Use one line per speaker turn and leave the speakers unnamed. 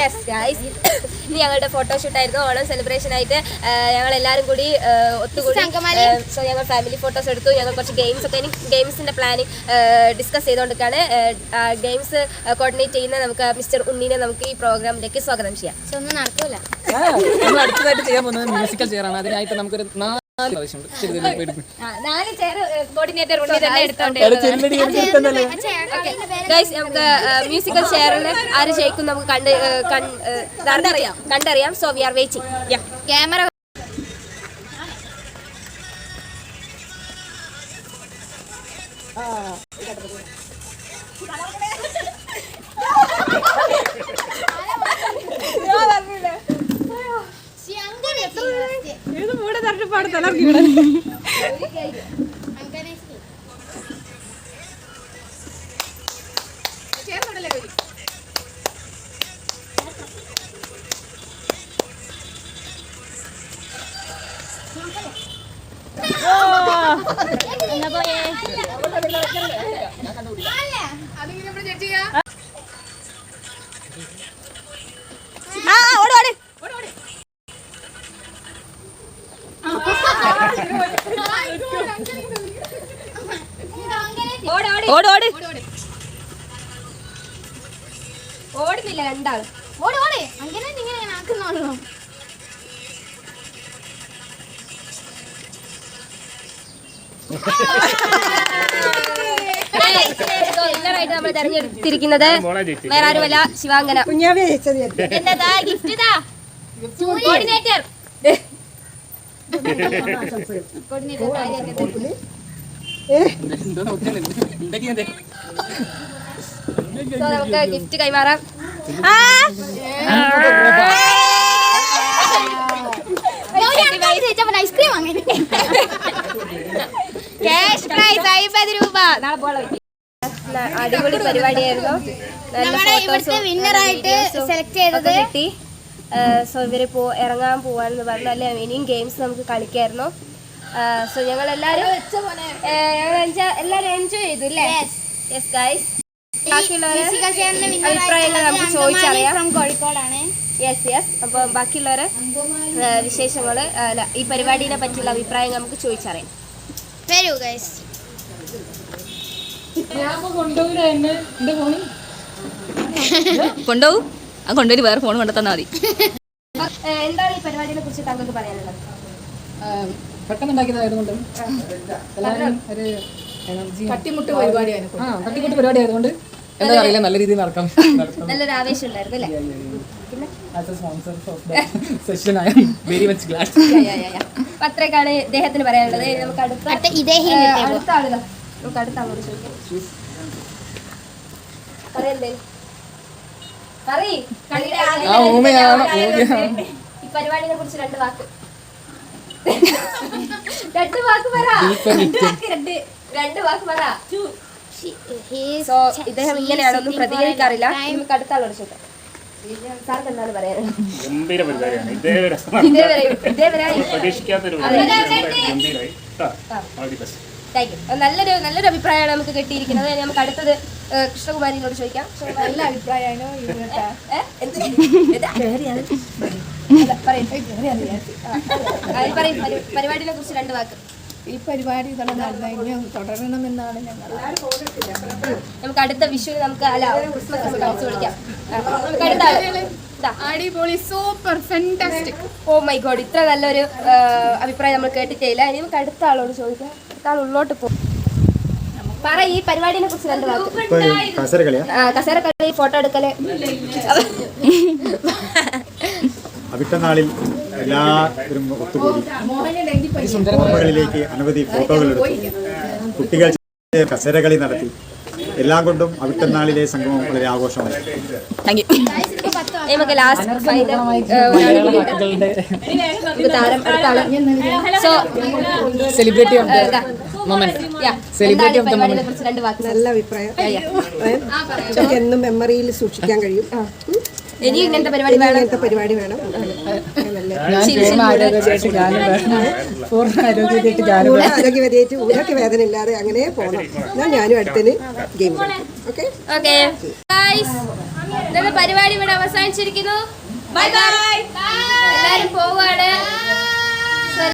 Yes guys ഇനി ഞങ്ങളുടെ photoshoot ആയിരുന്നു. ഓണം സെലിബ്രേഷൻ ആയിട്ട് ഞങ്ങൾ എല്ലാവരും കൂടി ഒത്തുകൂടി സോ ഞങ്ങൾ ഫാമിലി ഫോട്ടോസ് എടുത്തു. ഞങ്ങൾ കുറച്ച് ഗെയിംസ് ഒക്കെ ഇനി ഗെയിംസിന്റെ പ്ലാനിങ് ഡിസ്കസ് ചെയ്തുകൊണ്ടിരിക്കുകയാണ്. ഗെയിംസ് കോർഡിനേറ്റ് ചെയ്യുന്ന നമുക്ക് മിസ്റ്റർ ഉണ്ണിനെ നമുക്ക് ഈ പ്രോഗ്രാമിലേക്ക് സ്വാഗതം ചെയ്യാം.
ഒന്നും നടക്കൂല.
നമ്മൾ അടുത്തതായിട്ട് ചെയ്യാൻ പോകുന്നത് മ്യൂസിക്കൽ ചെയർ ആണ്. അതിനായിട്ട് നമുക്കൊരു നാല്
നാല് ചെയർ കോർഡിനേറ്റർ ഉണ്ണി തന്നെ എടുത്തോണ്ട്? നമുക്ക് മ്യൂസിക്കൽ ചെയറിൽ ആര് ജയിക്കും നമുക്ക് കണ്ട് കണ്ടറിയാം. കണ്ടറിയാം. So we are waiting
camera പാടത്തല്ല അതിങ്ങനെ ജഡ്ജ് ചെയ്യാ?
ഓട് ഓട് ഓടുന്നില്ല രണ്ടാൾ
ഓട് ഓട് അങ്ങനെ ഇങ്ങനെ ആക്കുന്നുള്ളൂ
വിന്നറായിട്ട് നമ്മൾ തെരഞ്ഞെടുത്തിരിക്കുന്നത് വേറെ ആരുമല്ല ശിവാങ്കന എന്നതാ ഗിഫ്റ്റ് ഇതാ കോർഡിനേറ്റർ
എന്തോ നോക്കിയാണ് എന്തൊക്കെയാ ഇത്?
സോ ഗിഫ്റ്റ് കൈമാറാം
ഐസ്ക്രീം
നാളെ അടിപൊളി പരിപാടിയായിരുന്നു
നമ്മുടെ ഇവിടുത്തെ സെലക്ട് ചെയ്തത്
സോ ഇവർ പോ ഇറങ്ങാൻ പോവാന്ന് പറഞ്ഞു അല്ലെ ഇനിയും ഗെയിംസ് നമുക്ക് കളിക്കായിരുന്നു. സോ ഞങ്ങൾ എല്ലാരും ഞങ്ങൾ എല്ലാരും എൻജോയ് ചെയ്തു അല്ലേ? യെസ് ഗൈസ് ബാക്കിയുള്ളവരെ അഭിപ്രായങ്ങൾ നമുക്ക് ചോദിച്ചറിയാം.
ഫ്രം കോഴിക്കോടാണ്.
യെസ് യെസ് അപ്പോൾ ബാക്കിയുള്ളവരെ വിശേഷങ്ങൾ അല്ല ഈ പരിപാടിനെ പറ്റിയുള്ള അഭിപ്രായം നമുക്ക് ചോദിച്ചറിയാം.
വരൂ ഗൈസ്
കൊണ്ടുപോകും ആ കൊണ്ടുപോയി വേറെ ഫോൺ കൊണ്ടു തന്നാൽ മതി
എന്താണ് ഈ പരിപാടിയെ കുറിച്ച് താങ്കൾക്ക് പറയാനുള്ളത്?
ആ, പെട്ടെന്ന് ഉണ്ടാക്കിയതായതുകൊണ്ട് എല്ലാവരും ഒരു എനർജി
തട്ടിമുട്ട് പരിപാടി
ആ പരിപാടി ആയതുകൊണ്ട് എന്താ അറിയില്ല നല്ല രീതിയിൽ നടക്കാം.
നല്ലൊരു ആവേശം ഉണ്ടായിരുന്നു അല്ലേ? പിന്നെ?
Sponsor of the session I am very glad
അപ്പൊ അത്രയൊക്കെയാണ് ഇദ്ദേഹത്തിന് പറയാനുള്ളത്. നമുക്ക് അടുത്ത നമുക്ക് ആളോട് ചോദിക്കാം. പറയ്. ഈ പരിപാടിനെ കുറിച്ച് രണ്ട് വാക്ക്. രണ്ട് വാക്ക് പറ. രണ്ട് രണ്ട്. വാക്ക് പറ. സോ ഇദ്ദേഹം ഇങ്ങനെയാണൊന്നും പ്രതികരിക്കാറില്ല. നമുക്ക് അടുത്ത ആളോട് ചോദിക്കാം.
ഗംഭീര പരിപാടിയാണ്. ഇതേവരെ പ്രതീക്ഷിക്കാത്തൊരു ഗംഭീരമായി
നല്ലൊരു നല്ലൊരു അഭിപ്രായമാണ് നമുക്ക് കിട്ടിയിരിക്കുന്നത്. നമുക്ക് അടുത്തത് കൃഷ്ണകുമാരിനോട് ചോദിക്കാം.
നല്ല അഭിപ്രായമാണ്
കുറിച്ച് രണ്ട് വാക്ക്
ഈ പരിപാടി തുടരണമെന്നാണ് ഞങ്ങൾ
നമുക്ക് അടുത്ത വിഷു നമുക്ക് അല്ല ക്രിസ്മസ് നമുക്ക് അടിച്ചു വിളിക്കാം ആ, നമുക്ക് അടുത്ത ആൾ. ഇതാ.
അടിപൊളി super fantastic
oh my God ഇത്ര നല്ലൊരു ആ, അഭിപ്രായം നമ്മൾ കേട്ടിട്ടില്ല ഇനി നമുക്ക് അടുത്ത ആളോട് ചോദിക്കാം അടുത്ത ആൾ ഉള്ളോട്ട് പോകും പറ ഈ പരിപാടിനെ കുറിച്ച് രണ്ട് വാക്ക്
കസരകളിയാ
ആ, കസേരക്കളി ഫോട്ടോ എടുക്കൽ
അവിട്ടനാളിൽ എല്ലാവരും ഒത്തുകൂടി ഓർമ്മകളിലേക്ക് അനവധി ഫോട്ടോകൾ എടുത്തു. കുട്ടികൾ കസേരകളി നടത്തി. എല്ലാം കൊണ്ടും അവിട്ടനാളിലെ സംഗമം വളരെ ആഘോഷമായി.
നമുക്ക് ലാസ്റ്റ് ഫൈനൽ താരം അടുത്ത ആൾ. So
celebrity of the moment
വാക്ക്
നല്ല അഭിപ്രായം. എന്നും മെമ്മറിയിൽ സൂക്ഷിക്കാൻ കഴിയും.
ഇനി ഇങ്ങനത്തെ പരിപാടി വേണം.
പരിപാടി വേണം. നല്ല
ഞാൻ പൂർണ ആരോഗ്യമായിട്ട് ഞാനും വേണം. പൂർണ ആരോഗ്യമായിട്ട് ഞാനും
പൂർണ ആരോഗ്യവതിയായിട്ട് ഊരൊക്കെ വേദന ഇല്ലാതെ അങ്ങനെ പോകണം എന്നാൽ ഞാനും അടുത്തതിന് ഗെയിം ഓക്കെ?
പരിപാടി ഇവിടെ അവസാനിച്ചിരിക്കുന്നു. ബൈ ബൈ എല്ലാവരും